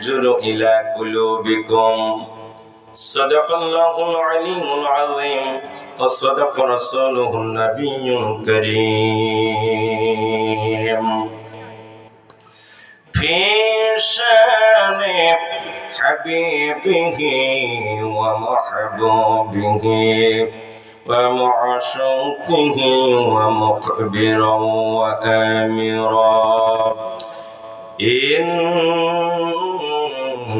ينجر إلى قلوبكم. صدق الله العليم العظيم. وصدق رسوله النبي الكريم. في شأن حبيبه ومحبوبه ومعشوقه ومقبرا وآمرا. إن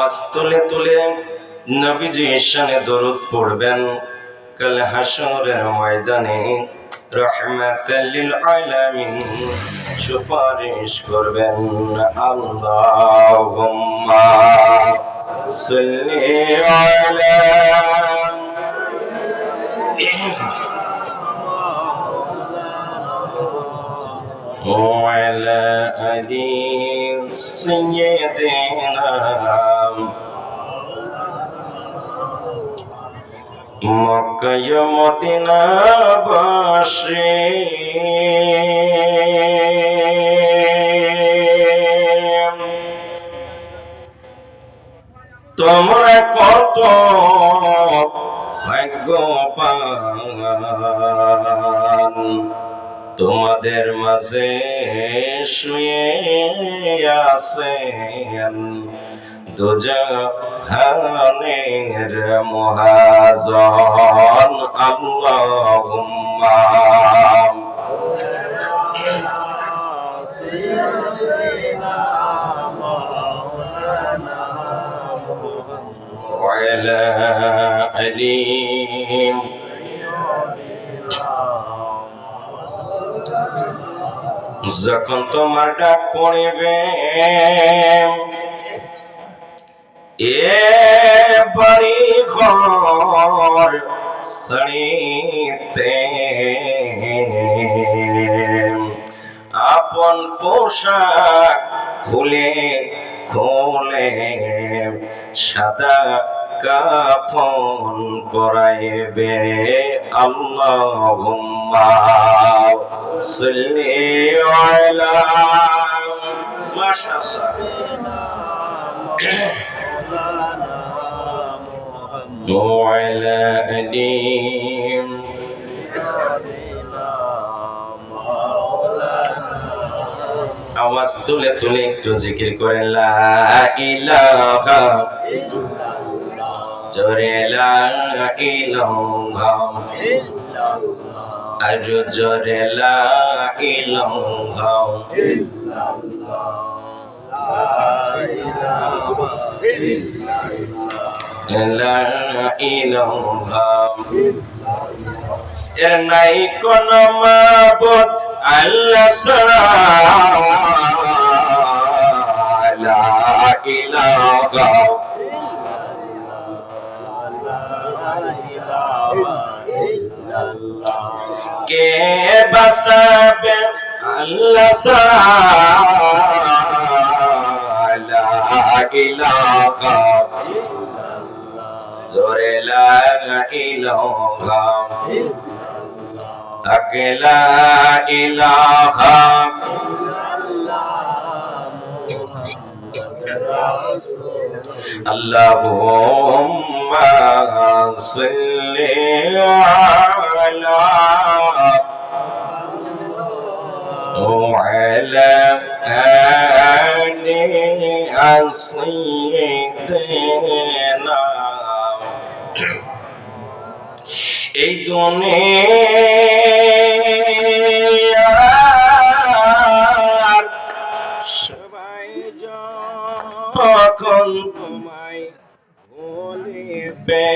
আওয়াজ তুলে তুলে নবীজি শানে দরুদ পড়বেন কাল হাসরের ময়দানে রহমাতাল্লিল আলামিন সুপারিশ করবেন আল্লাহুম্মা সাল্লি আলা وعلى آل سيدنا মক্কায় মদিনা বাসে। তোমরা কত ভাগ্যবান। তোমাদের মাঝে শুয়ে আছেন। দুজাহানের মহাজন আল্লাহুম্মা سيدنا مولانا محمد وعلى آله যখন তোমার ডাক পড়িবে এ বাড়ি ঘর সড়িতে আপন পোশাক খুলে খুলে সাদা কাফন পরাইবে। আল্লাহুম্মা সাল্লি আলা মাশাআল্লাহ। وعلى آله আওয়াজ তুলে তুলে একটু জিকির করে লা ইলাহা জোরে লা ইলাহা আর জোরে লা ইলাহা লা ইলাহা এর নাই কোন মাবুদ আল্লাহ ছাড়া কে বাসাবে আল্লাহ ছাড়া জোরে লা ইলাহা আকলা ইলাহা اللهم صل على وعلى آل سيدنا এই দুনিয়ার সবাই যখন তোমায় বলবে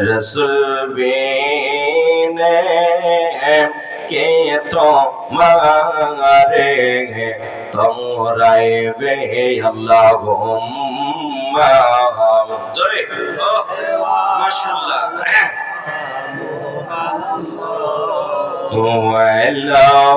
রসুল কে তোমারে তোমরাই বে আল্লাহ জোরে। মাশাআল্লাহ। আল্লাহ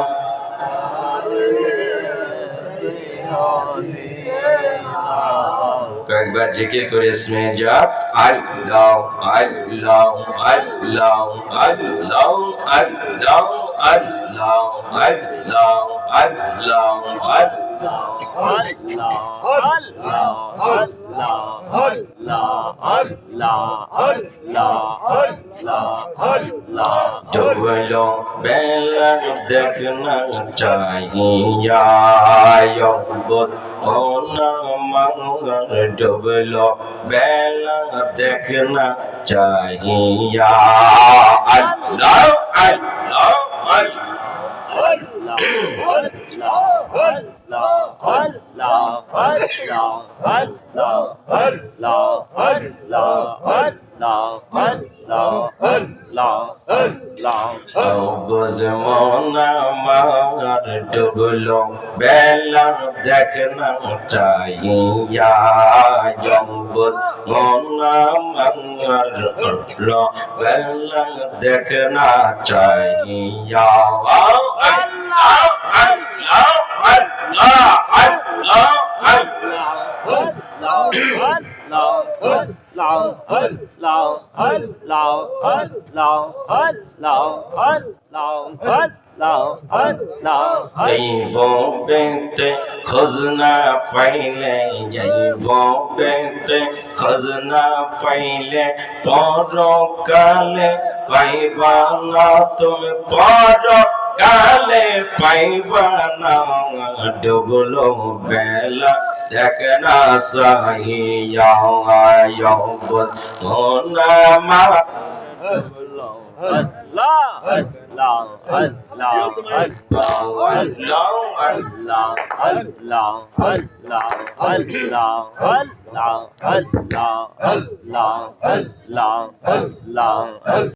কয়েকবার জিকির করে ইসমে জাপ আল্লাহ আল্লাহ আল্লাহ আল্লাহ আল্লাহ আল্লাহ। আল্লাহ আল্লাহ আল্লাহ। ডুবলো বেলা দেখনা চাহিয়া মোনা মঙ্গল ডুবলো বেলা দেখনা চাহিয়া আল্লাহ আল্লাহ আল্লাহ বেলার দেখ না চাইয়া জঙ্গল মনা মঙ্গল বেলার দেখ না চাইয়া পেতে খোঁজনা পাইলে যাইব পেতে খোঁজনা পাইলে পরকালে পাইবা না তুমি পর কালে পাইবানা ডুবলো বেলা। দেখনা সাহিয়া যৌবন হোনা মা Allah